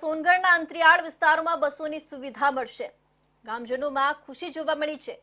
સોનગઢના અંતરિયાળ વિસ્તારોમાં બસોની સુવિધા મળશે. ગામજનોમાં ખુશી જોવા મળી છે.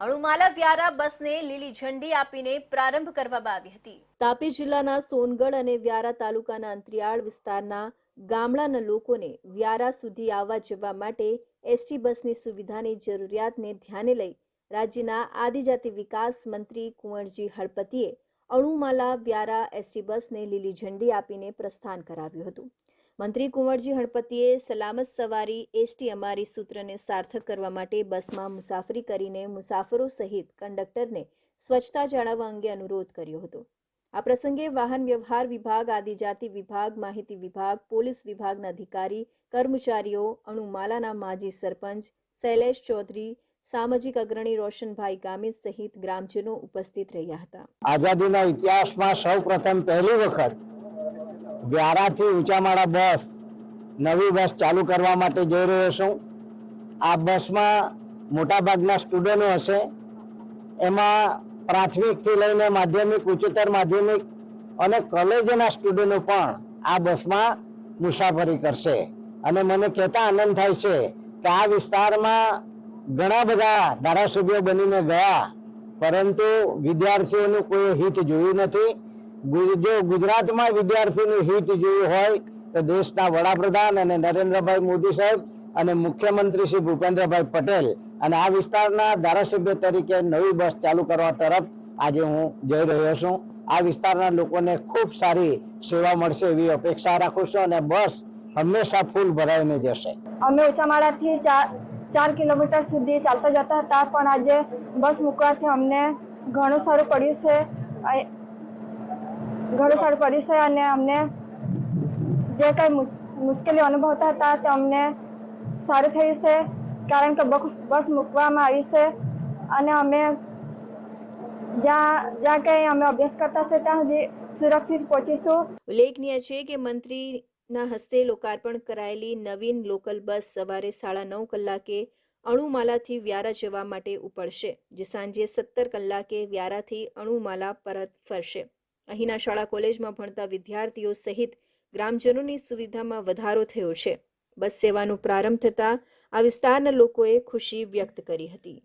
અણુમાલા વ્યારા બસને લીલી ઝંડી આપીને પ્રારંભ કરવામાં આવી હતી. તાપી જિલ્લાના સોનગઢ અને વ્યારા તાલુકાના અંતરિયાળ વિસ્તારના ગામડાના લોકોને વ્યારા સુધી આવવા જવા માટે એસટી બસની સુવિધાની જરૂરિયાતને ધ્યાને લઈ રાજ્યના આદિજાતિ વિકાસ મંત્રી કુંવરજી હળપતિએ અણુમાલા વ્યારા એસટી બસને લીલી ઝંડી આપીને પ્રસ્થાન કરાવ્યું હતું. મંત્રી કુંવરજી હળપતિએ સલામત સવારી એસટી અમારી સૂત્રને સાર્થક કરવા માટે બસમાં મુસાફરી કરીને મુસાફરો સહિત કંડક્ટરને સ્વચ્છતા જાળવવા અંગે અનુરોધ કર્યો હતો. આ પ્રસંગે વાહન વ્યવહાર વિભાગ, આદિજાતિ વિભાગ, માહિતી વિભાગ, પોલીસ વિભાગના અધિકારી, કર્મચારીઓ, અણુમાલાના માજી સરપંચ, શૈલેષ ચૌધરી, સામાજિક અગ્રણી રોશનભાઈ ગામિત સહિત ગ્રામજનો ઉપસ્થિત રહ્યા હતા. આઝાદીના ઇતિહાસમાં સૌ પ્રથમ પહેલી વખત વ્યારાથી ઊંચામાળા બસ નવી બસ ચાલુ કરવા માટે જઈ રહ્યો છું. આ બસમાં મોટાભાગના સ્ટુડન્ટો હશે. એમાં પ્રાથમિકથી લઈને માધ્યમિક, ઉચ્ચતર માધ્યમિક અને કોલેજના સ્ટુડન્ટો પણ આ બસમાં મુસાફરી કરશે. અને મને કહેતા આનંદ થાય છે કે આ વિસ્તારમાં ઘણા બધા ધારાસભ્યો બનીને ગયા, પરંતુ વિદ્યાર્થીઓનું કોઈ હિત જોયું નથી. જો ગુજરાતમાં વિદ્યાર્થીનું હિત જોયું હોય, તો દેશના વડાપ્રધાન અને નરેન્દ્રભાઈ મોદી સાહેબ અને મુખ્યમંત્રી શ્રી ભૂપેન્દ્રભાઈ પટેલ અને આ વિસ્તારના ધારાસભ્ય તરીકે નવી બસ ચાલુ કરવા તરફ આજે હું જઈ રહ્યો છું. આ વિસ્તારના લોકોને ખૂબ સારી સેવા મળશે એવી અપેક્ષા રાખું છું અને બસ હંમેશા ફૂલ ભરાઈને જશે. અમે ઉચામાળાથી ચાર ચાર કિલોમીટર સુધી ચાલતા જતા હતા, પણ આજે બસ મૂકવાથી અમને ઘણું સારું પડ્યું છે. અ- ઘણું સારું પડ્યું છે અને અમને જે કંઈ મુશ્કેલી અનુભવતા હતા તે અમને સારું થયું છે, કારણ કે બસ મૂકવામાં આવી છે અને અમે જ્યાં જ્યાં કંઈ અમે અભ્યાસ કરતા છે ત્યાં સુધી સુરક્ષિત પહોંચીશું. ઉલ્લેખનીય છે કે મંત્રીના હસ્તે લોકાર્પણ કરાયેલી નવીન લોકલ બસ સવારે સાડા નવ કલાકે અણુમાલાથી વ્યારા જવા માટે ઉપડશે, જે સાંજે સત્તર કલાકે વ્યારાથી અણુમાલા પરત ફરશે. અહીંના શાળા કોલેજમાં ભણતા વિદ્યાર્થીઓ સહિત ગ્રામજનોની સુવિધામાં વધારો થયો છે. બસ સેવાનો પ્રારંભ થતાં આ વિસ્તારના લોકોએ ખુશી વ્યક્ત કરી હતી.